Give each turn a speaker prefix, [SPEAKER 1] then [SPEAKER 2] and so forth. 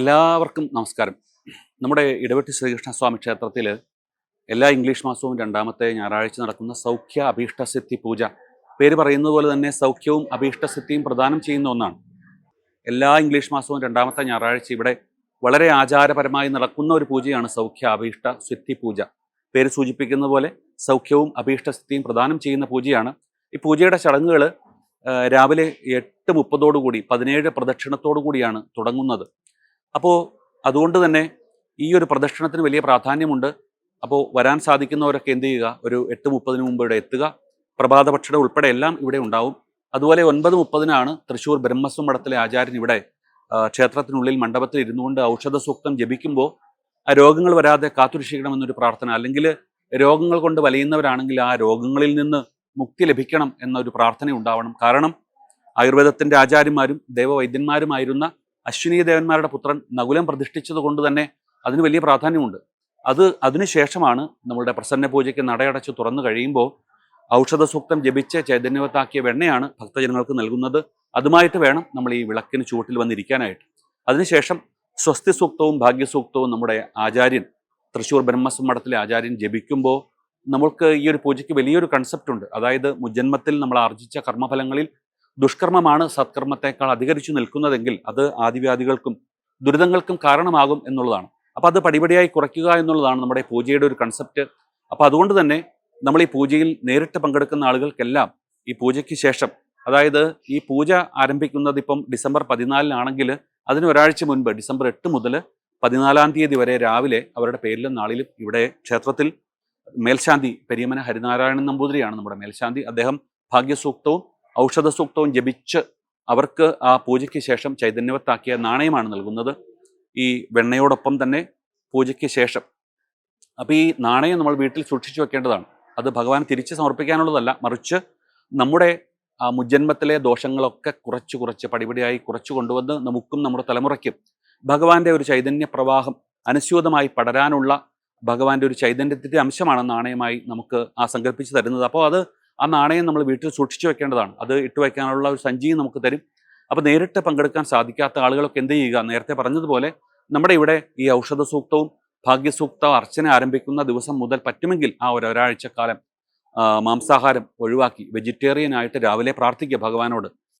[SPEAKER 1] എല്ലാവർക്കും നമസ്കാരം. നമ്മുടെ ഇടവെട്ടി ശ്രീകൃഷ്ണ സ്വാമി ക്ഷേത്രത്തിൽ എല്ലാ ഇംഗ്ലീഷ് മാസവും രണ്ടാമത്തെ ഞായറാഴ്ച നടക്കുന്ന സൗഖ്യ അഭീഷ്ടസിദ്ധി പൂജ. പേര് പറയുന്നത് പോലെ തന്നെ സൗഖ്യവും അഭീഷ്ടസിദ്ധിയും പ്രദാനം ചെയ്യുന്ന ഒന്നാണ്. എല്ലാ ഇംഗ്ലീഷ് മാസവും രണ്ടാമത്തെ ഞായറാഴ്ച ഇവിടെ വളരെ ആചാരപരമായി നടക്കുന്ന ഒരു പൂജയാണ് സൗഖ്യ അഭീഷ്ട സിദ്ധി പൂജ. പേര് സൂചിപ്പിക്കുന്ന പോലെ സൗഖ്യവും അഭീഷ്ടസിദ്ധിയും പ്രദാനം ചെയ്യുന്ന പൂജയാണ്. ഈ പൂജയുടെ ചടങ്ങുകൾ രാവിലെ എട്ട് മുപ്പതോടുകൂടി പതിനേഴ് പ്രദക്ഷിണത്തോടു കൂടിയാണ് തുടങ്ങുന്നത്. അപ്പോൾ അതുകൊണ്ട് തന്നെ ഈ ഒരു പ്രദക്ഷിണത്തിന് വലിയ പ്രാധാന്യമുണ്ട്. അപ്പോൾ വരാൻ സാധിക്കുന്നവരൊക്കെ എന്ത് ചെയ്യുക? ഒരു എട്ട് മുപ്പതിന് മുമ്പ് ഇവിടെ എത്തുക. പ്രഭാതപക്ഷട ഉൾപ്പെടെ എല്ലാം ഇവിടെ ഉണ്ടാവും. അതുപോലെ ഒൻപത് മുപ്പതിനാണ് തൃശ്ശൂർ ബ്രഹ്മസ്വം മഠത്തിലെ ആചാര്യൻ ഇവിടെ ക്ഷേത്രത്തിനുള്ളിൽ മണ്ഡപത്തിൽ ഇരുന്നു കൊണ്ട് ഔഷധ സൂക്തം ജപിക്കുമ്പോൾ ആ രോഗങ്ങൾ വരാതെ കാത്തുരക്ഷിക്കണമെന്നൊരു പ്രാർത്ഥന. അല്ലെങ്കിൽ രോഗങ്ങൾ കൊണ്ട് വലയുന്നവരാണെങ്കിൽ ആ രോഗങ്ങളിൽ നിന്ന് മുക്തി ലഭിക്കണം എന്നൊരു പ്രാർത്ഥന ഉണ്ടാവണം കാരണം ആയുർവേദത്തിന്റെ ആചാര്യന്മാരും ദേവവൈദ്യന്മാരുമായിരുന്ന അശ്വിനി ദേവന്മാരുടെ പുത്രൻ നകുലം പ്രതിഷ്ഠിച്ചത് കൊണ്ട് തന്നെ അതിന് വലിയ പ്രാധാന്യമുണ്ട്. അത് അതിനുശേഷമാണ് നമ്മളുടെ പ്രസന്ന പൂജയ്ക്ക് നടയടച്ച് തുറന്നു കഴിയുമ്പോൾ ഔഷധ സൂക്തം ജപിച്ച് ചൈതന്യവത്താക്കിയ വെണ്ണയാണ് ഭക്തജനങ്ങൾക്ക് നൽകുന്നത്. അതുമായിട്ട് വേണം നമ്മൾ ഈ വിളക്കിന് ചുവട്ടിൽ വന്നിരിക്കാനായിട്ട്. അതിനുശേഷം സ്വസ്തി സൂക്തവും ഭാഗ്യസൂക്തവും നമ്മുടെ ആചാര്യൻ തൃശ്ശൂർ ബ്രഹ്മസം മഠത്തിലെ ആചാര്യൻ ജപിക്കുമ്പോൾ നമ്മൾക്ക് ഈ ഒരു പൂജയ്ക്ക് വലിയൊരു കൺസെപ്റ്റ് ഉണ്ട്. അതായത് മുജന്മത്തിൽ നമ്മൾ ആർജിച്ച കർമ്മഫലങ്ങളിൽ ദുഷ്കർമ്മമാണ് സത്കർമ്മത്തെക്കാൾ അധികരിച്ചു നിൽക്കുന്നതെങ്കിൽ അത് ആദിവ്യാധികൾക്കും ദുരിതങ്ങൾക്കും കാരണമാകും എന്നുള്ളതാണ്. അപ്പോൾ അത് പടിപടിയായി കുറയ്ക്കുക എന്നുള്ളതാണ് നമ്മുടെ പൂജയുടെ ഒരു കൺസെപ്റ്റ് അപ്പോൾ അതുകൊണ്ട് തന്നെ നമ്മൾ ഈ പൂജയിൽ നേരിട്ട് പങ്കെടുക്കുന്ന ആളുകൾക്കെല്ലാം ഈ പൂജയ്ക്ക് ശേഷം അതായത് ഈ പൂജ ആരംഭിക്കുന്നത് ഇപ്പം ഡിസംബർ പതിനാലിനാണെങ്കിൽ അതിന് ഒരാഴ്ച മുൻപ് ഡിസംബർ എട്ട് മുതൽ പതിനാലാം തീയതി വരെ രാവിലെ അവരുടെ പേരിലും നാളിലും ഇവിടെ ക്ഷേത്രത്തിൽ മേൽശാന്തി പെരിയമന ഹരിനാരായണൻ നമ്പൂതിരിയാണ് നമ്മുടെ മേൽശാന്തി. അദ്ദേഹം ഭാഗ്യസൂക്തവും ഔഷധ സൂക്തവും ജപിച്ച് അവർക്ക് ആ പൂജയ്ക്ക് ശേഷം ചൈതന്യവത്താക്കിയ നാണയമാണ് നൽകുന്നത്. ഈ വെണ്ണയോടൊപ്പം തന്നെ പൂജയ്ക്ക് ശേഷം. അപ്പോൾ ഈ നാണയം നമ്മൾ വീട്ടിൽ സൂക്ഷിച്ചു വെക്കേണ്ടതാണ്. അത് ഭഗവാൻ തിരിച്ച് സമർപ്പിക്കാനുള്ളതല്ല. മറിച്ച് നമ്മുടെ ആ മുജ്ജന്മത്തിലെ ദോഷങ്ങളൊക്കെ കുറച്ച് കുറച്ച് പടിപടിയായി കുറച്ച് കൊണ്ടുവന്ന് നമുക്കും നമ്മുടെ തലമുറയ്ക്കും ഭഗവാന്റെ ഒരു ചൈതന്യ പ്രവാഹം അനുസ്യൂതമായി പടരാനുള്ള ഭഗവാന്റെ ഒരു ചൈതന്യത്തിന്റെ അംശമാണ് നാണയമായി നമുക്ക് ആ സങ്കല്പിച്ച് തരുന്നത്. അപ്പോൾ അത് ആ നാണയം നമ്മൾ വീട്ടിൽ സൂക്ഷിച്ചു വെക്കേണ്ടതാണ്. അത് ഇട്ട് വയ്ക്കാനുള്ള ഒരു സഞ്ചിയും നമുക്ക് തരും. അപ്പോൾ നേരിട്ട് പങ്കെടുക്കാൻ സാധിക്കാത്ത ആളുകളൊക്കെ എന്ത് ചെയ്യുക? നേരത്തെ പറഞ്ഞതുപോലെ നമ്മുടെ ഇവിടെ ഈ ഔഷധ സൂക്തവും ഭാഗ്യസൂക്ത അർച്ചന ആരംഭിക്കുന്ന ദിവസം മുതൽ പറ്റുമെങ്കിൽ ആ ഒരു ഒരാഴ്ചക്കാലം മാംസാഹാരം ഒഴിവാക്കി വെജിറ്റേറിയൻ ആയിട്ട് രാവിലെ പ്രാർത്ഥിക്കുക ഭഗവാനോട്.